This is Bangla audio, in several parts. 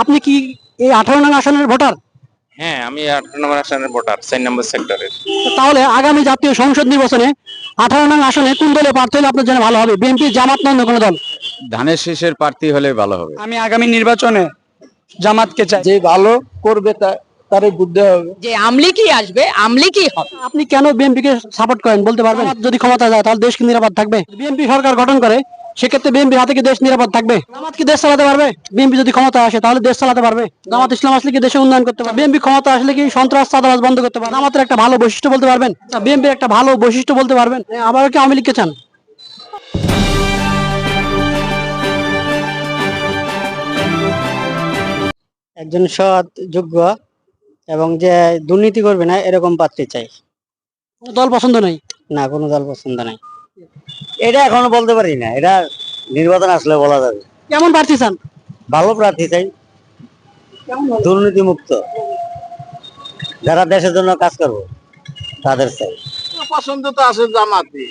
আপনি কি এই আঠারো নং আসনের ভোটার? হ্যাঁ আমি আঠারো নম্বর আসনের ভোটার চার নম্বর সেক্টরের। তাহলে আগামী জাতীয় সংসদ নির্বাচনে আঠারো নং আসনে কোন দলে প্রার্থী হলে আপনার জন্য ভালো হবে? বিএনপি জামাত না অন্য কোনো দল? ধানের শীষের প্রার্থী হলে ভালো হবে। আমি আগামী নির্বাচনে জামাতকে চাই। যে ভালো করবে তা তারে বুঝতে হবে। যে আমলিকি আসবে আমলিকি হবে? আপনি কেন বিএনপি কে সাপোর্ট করেন? বলতে পারবেন? যদি ক্ষমতা যায় তাহলে দেশ কি নিরাপদ থাকবে? বিএনপি সরকার গঠন করে সেক্ষেত্রে বিএনপি হাতে কি দেশ নিরাপদ থাকবে? জামাত কি দেশ চালাতে পারবে? বিএনপি যদি ক্ষমতা আসে তাহলে দেশ চালাতে পারবে। জামাত ইসলাম আসলে কি দেশে উন্নয়ন করতে পারবে? বিএনপি ক্ষমতা আসলে কি সন্ত্রাস চাঁদাবাজ বন্ধ করতে পারবে? জামাতের একটা ভালো বৈশিষ্ট্য বলতে পারবেন? বিএনপির একটা ভালো বৈশিষ্ট্য বলতে পারবেন? আবার কি আওয়ামী লীগকে চান? একজন সৎ যোগ্য এবং যে দুর্নীতি করবে না এরকম প্রার্থী চাই। দল পছন্দ নাই? না কোনো দল পছন্দ নাই। এটা এখনও বলতে পারি না। এটা নির্বাচন আসলে বলা যাবে। কেমন প্রার্থী চান? ভালো প্রার্থী চাই। দুর্নীতি মুক্ত যারা দেশের জন্য কাজ করব তাদের চাই। পছন্দ তো আছে জামাতে।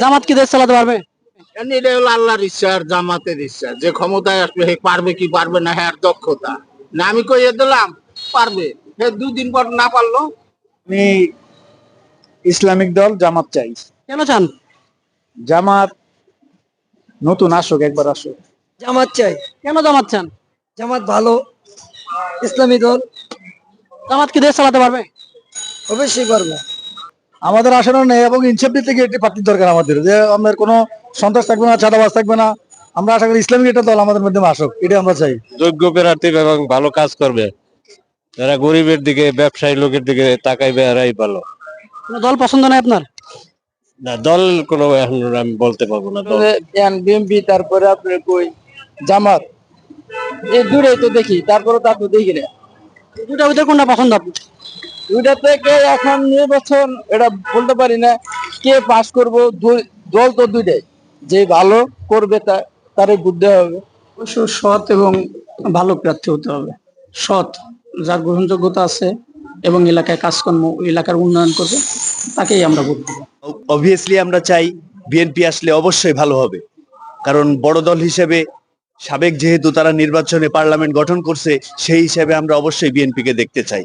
জামাত কি দেশ চালাতে পারবে? এটা হলো আল্লাহর ইচ্ছা আর জামাতের ইচ্ছা। যে ক্ষমতায় আসবে হে পারবে কি পারবে না হ্যাঁ দক্ষতা। না আমি কইয়ে দিলাম পারবে। হে দুদিন পর না পারল। আমি ইসলামিক দল জামাত চাই। কেন চান? জামাত নতুন আসুক একবার আসুক। জামাত চাই। কেন জামাত চান? জামাত ভালো ইসলামী দল। জামাত কি দেশ চালাতে পারবে? অবশ্যই পারবে। আমাদের আসলে নেই এবং ইনসেপ্টি থেকে একটি প্রার্থী দরকার আমাদের। যে আমাদের কোনো সন্ত্রাস থাকবে না চাঁদাবাজ থাকবে না আমরা আশা করি ইসলামিক একটা দল আমাদের মধ্যে আসুক এটা আমরা চাই। যোগ্য প্রার্থী এবং ভালো কাজ করবে। যারা গরিবের দিকে ব্যবসায়ী লোকের দিকে তাকাইবে এরাই ভালো। কোনো দল পছন্দ নাই আপনার? না দল কোনো এখন আমি বলতে পারব না দল। বিএমপি তারপরে আপনার কই? জামাত। এই দূরে তো দেখি তারপরে তা তো দেখি না। দুটা ভিতরে কোনটা পছন্দ আপনার দুইটা থেকে এখন নির্বাচন এটা বলতে পারি না কে পাস করব দল তো দুইটাই। যে ভালো করবে তা তারে বুঝতে হবে। অবশ্য সৎ এবং ভালো প্রার্থী হতে হবে। সৎ যার গ্রহণযোগ্যতা আছে এবং এলাকায় কাজকর্ম এলাকার উন্নয়ন করবে তাকেই আমরা ভোট দেবো। অবভিয়াসলি আমরা চাই বিএনপি আসলে অবশ্যই ভালো হবে। কারণ বড় দল হিসেবে সাবেক যেহেতু তারা নির্বাচনে পার্লামেন্ট গঠন করছে সেই হিসেবে আমরা অবশ্যই বিএনপিকে দেখতে চাই।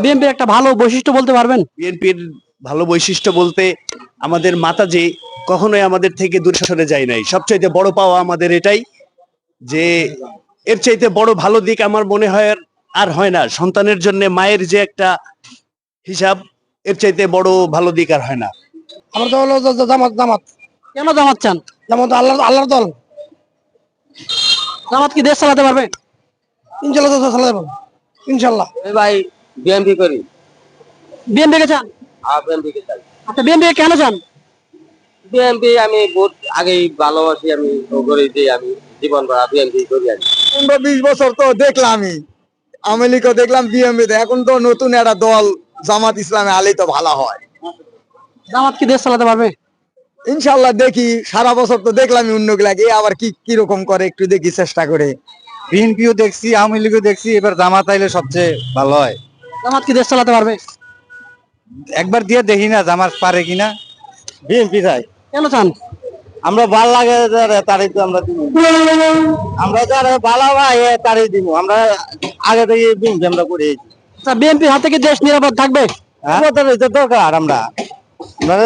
বিএনপির একটা ভালো বৈশিষ্ট্য বলতে পারবেন? বিএনপির ভালো বৈশিষ্ট্য বলতে আমাদের মাতা যে কখনোই আমাদের থেকে দূরে সরে যায় নাই। সবচাইতে বড় পাওয়া আমাদের এটাই যে এর চাইতে বড় ভালো দিক আমার মনে হয় আর- আর হয় না সন্তানের জন্য মায়ের যে একটা হিসাব এর চাইতে বড় ভালো দিক আর হয় না। আমার দল হলো জামাত জামাত। কেন জামাত চান? জামাত আল্লাহ আল্লাহর দল। জামাত কি দেশ চালাতে পারবে? ইনশাল্লাহ চালাতে ইনশাল্লাহ। ভাই বিএমপি করি। বিএনপি কে চান? বিএমপি কে চাই। আচ্ছা বিএনপি কেন চান? বিএমপি আমি ভোট আগেই ভালোবাসি আমি করে দিই আমি জীবন ভরা বিএমপি করি কি। পনেরো বিশ বছর তো দেখলামই। আওয়ামী লীগও দেখলাম বিএমপি এখন তো নতুন একটা দল জামাত ইসলামে আলেই তো ভালো হয়। জামাত কি দেশ চালাতে পারবে? ইনশাল্লাহ দেখি সারা বছর তো দেখলামই অন্য গুলাকে আবার কি কীরকম করে একটু দেখি চেষ্টা করে। বিএনপিও দেখছি আওয়ামী লীগও দেখছি এবার জামাত আইলে সবচেয়ে ভালো হয়। জামাত কি দেশ চালাতে পারবে? একবার দিয়ে দেখি না জামাত পারে কিনা। বিএনপি চাই কেন চান? আমরা ভালো লাগে তারই তো আমরা দিব আমরা যারা ভালো ভাই তারই দিব আমরা আগে থেকে বিএনপি আমরা করে আচ্ছা বিএনপি হাতে কি দেশ নিরাপদ থাকবে? নিরাপত্তা দরকার আমরা। আমরা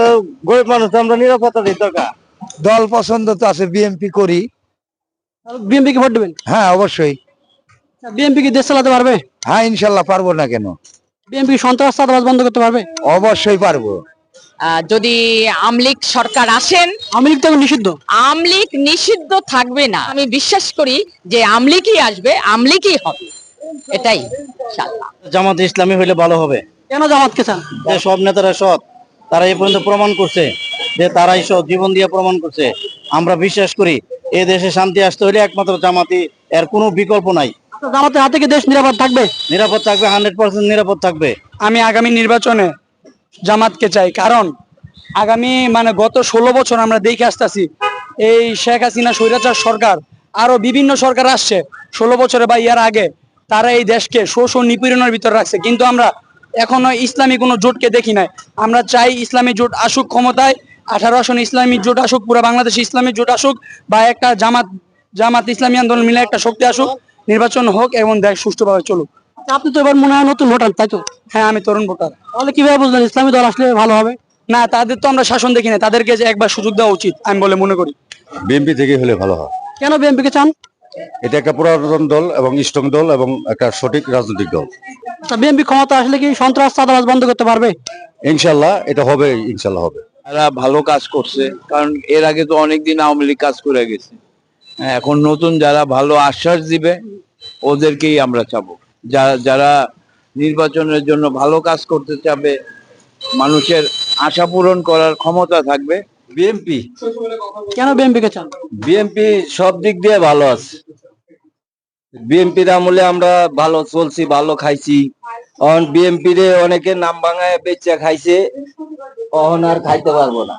গরিব মানুষ তো আমরা নিরাপত্তা দরকার। দল পছন্দ তো আছে বিএনপি করি। বিএনপি কে ভোট দেবেন? হ্যাঁ অবশ্যই। বিএনপি কি দেশ চালাতে পারবে? হ্যাঁ ইনশাল্লাহ পারব না কেন। বিএনপি সন্ত্রাস চাঁদাবাজ বন্ধ করতে পারবে? অবশ্যই পারব। যদি আমলিক সরকার আসেন আওয়ামী লীগ তো নিষিদ্ধ। আমলিক নিষিদ্ধ থাকবে না। আমি বিশ্বাস করি যে আমলিকই আসবে আমলিকই হবে। এটাই জামাত ইসলামী হইলে ভালো হবে। কেন জামাতকে চান? যে সব নেতারা সৎ তারা এই পর্যন্ত প্রমাণ করছে যে তারাই সৎ জীবন দিয়ে প্রমাণ করছে। আমরা বিশ্বাস করি এ দেশে শান্তি আসতে হলে একমাত্র জামাতি এর কোনো বিকল্প নাই। আচ্ছা, জামাতের হাতে কি দেশ নিরাপদ থাকবে? নিরাপদ থাকবে হান্ড্রেড পার্সেন্ট নিরাপদ থাকবে। আমি আগামী নির্বাচনে জামাতকে চাই। কারণ আগামী মানে গত ষোলো বছর আমরা দেখে আসতেছি, এই শেখ হাসিনা স্বৈরাচার সরকার, আরও বিভিন্ন সরকার আসছে। ষোলো বছরে বা ইয়ার আগে তারা এই দেশকে শোষ ও নিপীড়নের ভিতরে রাখছে। কিন্তু আমরা এখনও ইসলামী কোনো জোটকে দেখি নাই। আমরা চাই ইসলামী জোট আসুক ক্ষমতায়, আঠারো আসন ইসলামী জোট আসুক, পুরো বাংলাদেশ ইসলামী জোট আসুক, বা একটা জামাত জামাত ইসলামী আন্দোলন মিলে একটা শক্তি আসুক, নির্বাচন হোক এবং দেশ সুষ্ঠুভাবে চলুক। আপনি তো এবার মনে হয় নতুন ভোটার তাই তো? হ্যাঁ আমি তরুণ ভোটার। তাহলে কীভাবে বুঝলেন ইসলামী দল আসলে ভালো হবে? না তাদের তো আমরা শাসন দেখি না তাদেরকে যে একবার সুযোগ দেওয়া উচিত আমি বলে মনে করি। বিএনপি থেকে হলে ভালো হয়। কেন বিএনপি কে চান? এটা একটা পুরাতন দল এবং স্ট্রং দল এবং একটা সঠিক রাজনৈতিক দল। বিএনপি ক্ষমতা আসলে কি সন্ত্রাস চাঁদাবাজ বন্ধ করতে পারবে? ইনশাল্লাহ এটা হবে ইনশাল্লাহ হবে। এরা ভালো কাজ করছে কারণ এর আগে তো অনেকদিন আওয়ামী লীগ কাজ করে গেছে। হ্যাঁ, এখন নতুন যারা ভালো আশ্বাস দিবে ওদেরকেই আমরা চাবো। যারা যারা নির্বাচনের জন্য ভালো কাজ করতে চাবে মানুষের আশা পূরণ করার ক্ষমতা থাকবে। বিএনপি। কেন বিএনপি কে চান? বিএনপি সব দিক দিয়ে ভালো আছে। বিএনপির আমলে আমরা ভালো চলছি ভালো খাইছি। এখন বিএনপি রে অনেকে নাম ভাঙায় বেচা খাইছে এখন আর খাইতে পারব না।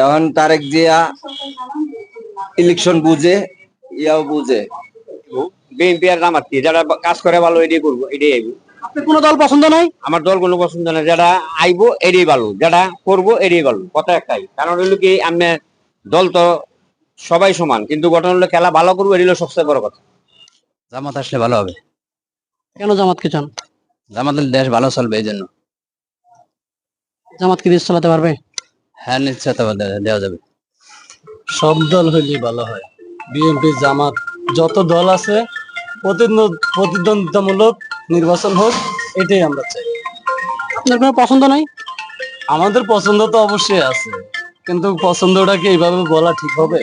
এখন তারেক জিয়া ইলেকশন বুঝে ইয়াও বুঝে। বিএনপি আর জামাত যারা কাজ করে ভালো এটাই করব এটাই আইবো। আপনি কোনো দল পছন্দ নাই আমার দল কোনো পছন্দ না যারা আইবো এটাই ভালো যারা করব এটাই ভালো কথা একটাই। কারণ হলো কি আমি দল তো সবাই সমান কিন্তু গঠন হলো খেলা ভালো করব এটি হলো সবচেয়ে বড় কথা। জামাত আসলে ভালো হবে। কেন জামাত জামাতকে চান? জামাতের দেশ ভালো চলবে এই জন্য। জামাত কি দেশ চালাতে পারবে? হ্যাঁ নিশ্চয় দেওয়া যাবে সব দল হইলেই ভালো হয়। বিএনপি জামাত যত দল আছে প্রতিদ্বন্দ্বিতামূলক নির্বাচন হোক এটাই আমরা চাই। আপনার কোনো পছন্দ নাই? আমাদের পছন্দ তো অবশ্যই আছে কিন্তু পছন্দটাকে এইভাবে বলা ঠিক হবে?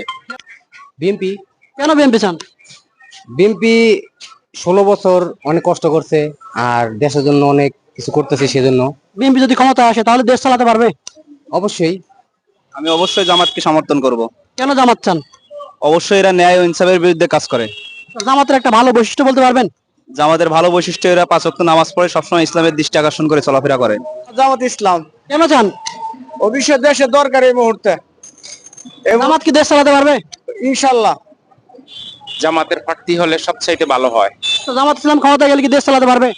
বিএনপি। কেন বিএনপি চান? বিএনপি ষোলো বছর অনেক কষ্ট করছে আর দেশের জন্য অনেক কিছু করতেছে সেজন্য। বিএনপি যদি ক্ষমতা আসে তাহলে দেশ চালাতে পারবে? অবশ্যই। আমি অবশ্যই জামাতকে সমর্থন করব। কেন জামাত চান? অবশ্যই এরা ন্যায় ও ইনসাফের বিরুদ্ধে কাজ করে। জামাতের একটা ভালো বৈশিষ্ট্য বলতে পারবেন? জামাতের ভালো বৈশিষ্ট্য এরা পাঁচ ওয়াক্ত নামাজ পড়ে সবসময় ইসলামের দৃষ্টি আকর্ষণ করে চলাফেরা করে। জামাত ইসলাম। কেন চান অবশ্যই দেশে দরকার এই মুহূর্তে। জামাত কি দেশ চালাতে পারবে? ইনশাল্লাহ জামাতের প্রার্থী হলে সবচাইতে ভালো হয়। তো জামাত ইসলাম ক্ষমতা গেলে কি দেশ চালাতে পারবে?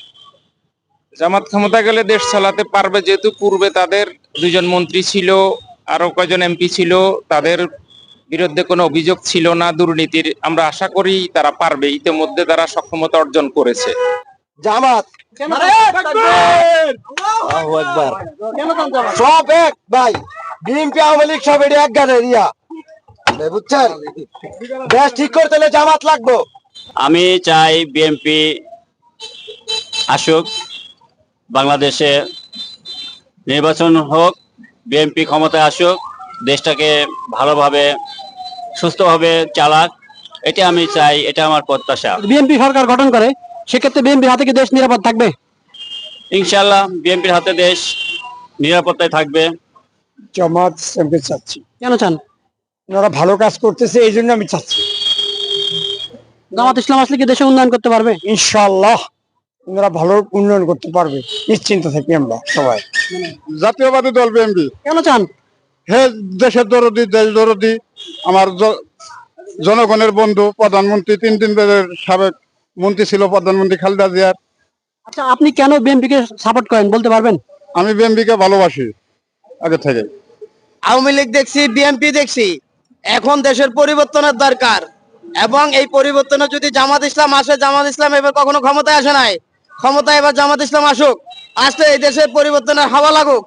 জামাত ক্ষমতা গেলে দেশ চালাতে পারবে যেহেতু পূর্বে তাদের দুজন মন্ত্রী ছিল আরও কয়জন এমপি ছিল তাদের বিরুদ্ধে কোনো অভিযোগ ছিল না দুর্নীতির। আমরা আশা করি তারা পারবে ইতিমধ্যে তারা সক্ষমতা অর্জন করেছে। জামাত! সব এক ভাই। বিএনপি আওয়ামী লীগ সব এটি এক এরিয়া বুঝছেন? দেশ ঠিক করতে হলে জামাত লাগবো। আমি চাই বিএনপি আসুক বাংলাদেশে নির্বাচন হোক বিএনপি ক্ষমতায় আসুক দেশটাকে ভালোভাবে সুস্থভাবে চালাক এটা আমি চাই এটা আমার প্রত্যাশা। বিএনপি সরকার গঠন করে সেক্ষেত্রে বিএনপির হাতে কি দেশ নিরাপদ থাকবে? ইনশাল্লাহ বিএনপির হাতে দেশ নিরাপত্তায় থাকবে। জামাত ইসলামকে চাচ্ছি। কেন চান? ওনারা ভালো কাজ করতেছে এই জন্য আমি চাচ্ছি। জামাত ইসলাম আসলে কি দেশে উন্নয়ন করতে পারবে? ইনশাআল্লাহ ওনারা ভালো উন্নয়ন করতে পারবে নিশ্চিন্ত থাকি আমরা সবাই। জাতীয়বাদী দল বিএনপি। কেন চান? হে দেশের দরদি দেশ দরদি আমার জনগণের বন্ধু প্রধানমন্ত্রী তিন তিন সাবেক মন্ত্রী ছিল প্রধানমন্ত্রী খালেদা জিয়ার। আচ্ছা আপনি কেন বিএনপি কে সাপোর্ট করেন বলতে পারবেন? আমি বিএনপিকে ভালোবাসি আগে থেকে। আওয়ামী লীগ দেখছি বিএনপি দেখছি। এখন দেশের পরিবর্তনের দরকার। এবং এই পরিবর্তনে যদি জামাত ইসলাম আসে জামাত ইসলাম এবার কখনো ক্ষমতায় আসে নাই। ক্ষমতায় এবার জামাত ইসলাম আসুক। আসলে এই দেশের পরিবর্তনের হাওয়া লাগুক।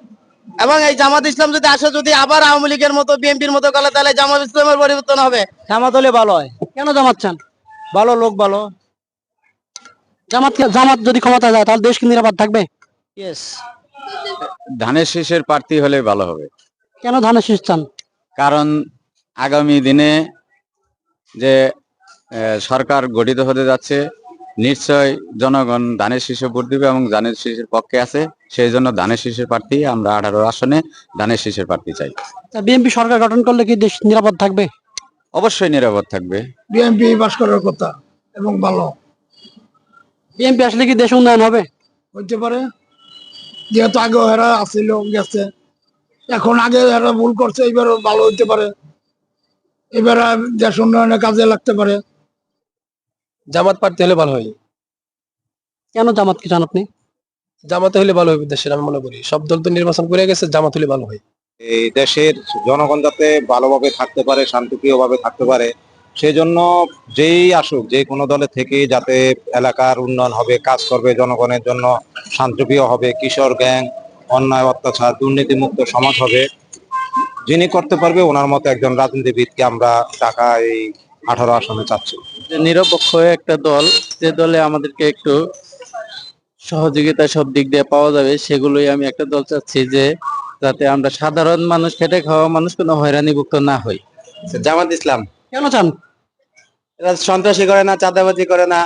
এবং এই জামাত ইসলাম যদি আসে যদি আবার আওয়ামী লীগের মতো বিএনপির মতো করে তাহলে জামাত ইসলামের পরিবর্তন হবে। জামাত হলে ভালো হয়। কেন জামাত চান? ভালো লোক ভালো। জামাত জামাত যদি ক্ষমতা যায় তাহলে দেশ কি নিরাপদ থাকবে? ধানের শীষের প্রার্থী হলে ভালো হবে। কেন ধানের শীষ চান? কারণ আগামী দিনে যে আহ, সরকার গঠিত হতে যাচ্ছে নিশ্চয় জনগণ ধানের শীষে ভোট দিবে এবং ধানের শীষের পক্ষে আছে সেই জন্য ধানের শীষের প্রার্থী আমরা আঠারো আসনে ধানের শীষের প্রার্থী চাই। বিএনপি সরকার গঠন করলে কি দেশ নিরাপদ থাকবে? অবশ্যই নিরাপদ থাকবে। বিএনপি পাশ করার কথা এবং ভালো। বিএনপি আসলে কি দেশ উন্নয়ন হবে? হইতে পারে। যেহেতু আগে এরা আসছিল গেছে। এখন আগে এরা ভুল করছে এবার ভালো হইতে পারে। এবার দেশ উন্নয়নে কাজে লাগতে পারে। জামাত প্রার্থী হলে ভালো হয়। কেন জামাত কি চান আপনি? জামাতে হলে ভালো হবে দেশের আমি মনে করি। সব দল তো নির্বাচন করে গেছে জামাত হলে ভালো হয়। এই দেশের জনগণ যাতে ভালোভাবে থাকতে পারে শান্তিপ্রিয় ভাবে থাকতে পারে সেই জন্য যেই আসুক যে কোনো দলে থেকে যাতে এলাকার উন্নয়ন হবে কাজ করবে জনগণের জন্য শান্তিপ্রিয় হবে কিশোর গ্যাং অন্যায় অত্যাচার দুর্নীতিমুক্ত সমাজ হবে যিনি করতে পারবে ওনার মতো একজন রাজনীতিবিদকে আমরা ঢাকা এই আঠারো আসনে চাচ্ছি। যে নিরপেক্ষ একটা দল যে দলে আমাদেরকে একটু সহযোগিতা সব দিক দিয়ে পাওয়া যাবে সেগুলোই আমি একটা দল চাচ্ছি যে যাতে আমরা সাধারণ মানুষ খেটে খাওয়া মানুষ কোনো হয়রানিভুক্ত না হই। জামাত ইসলাম কেন চান? এরা সন্ত্রাসী করে না চাঁদাবাজি করে না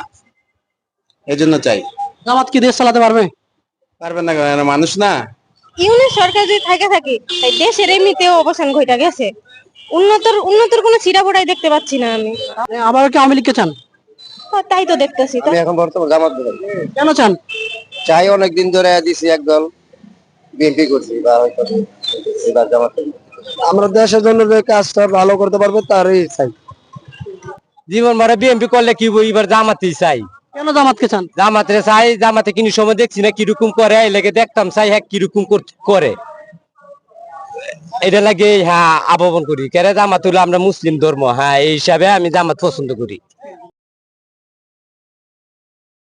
এই জন্য চাই। জামাত কি দেশ চালাতে পারবে? পারবে না মানুষ না। ইউনিট সরকার যদি থাকে থাকে তাই দেশের এমনিতেও অবসান ঘটা গেছে। উন্নতর উন্নতর কোনো চিরাপড়াই দেখতে পাচ্ছি না আমি। আবার কি আওয়ামী লীগকে চান? তাই তো দেখতেছি তো আমি এখন বর্তমান জামাত দল কেন চান? চাই অনেকদিন ধরে দিছি এক দল বিএনপি করছি বা হয়তো এবার জামাত আমরা দেশের জন্য যে কাজটা ভালো করতে পারবে তারই চাই। জীবন মারে বিএনপি করলে কি বই এবার জামাতেই চাই। কেন জামাতকে চান? জামাতে চাই জামাতে কিনি সময় দেখছি না কীরকম করে এই লেগে দেখতাম চাই হ্যাঁ কীরকম কর- করে। এটা লাগে হ্যাঁ আবহন করি। কেন জামাত হলো আমরা মুসলিম ধর্ম হ্যাঁ এই হিসাবে আমি জামাত পছন্দ করি।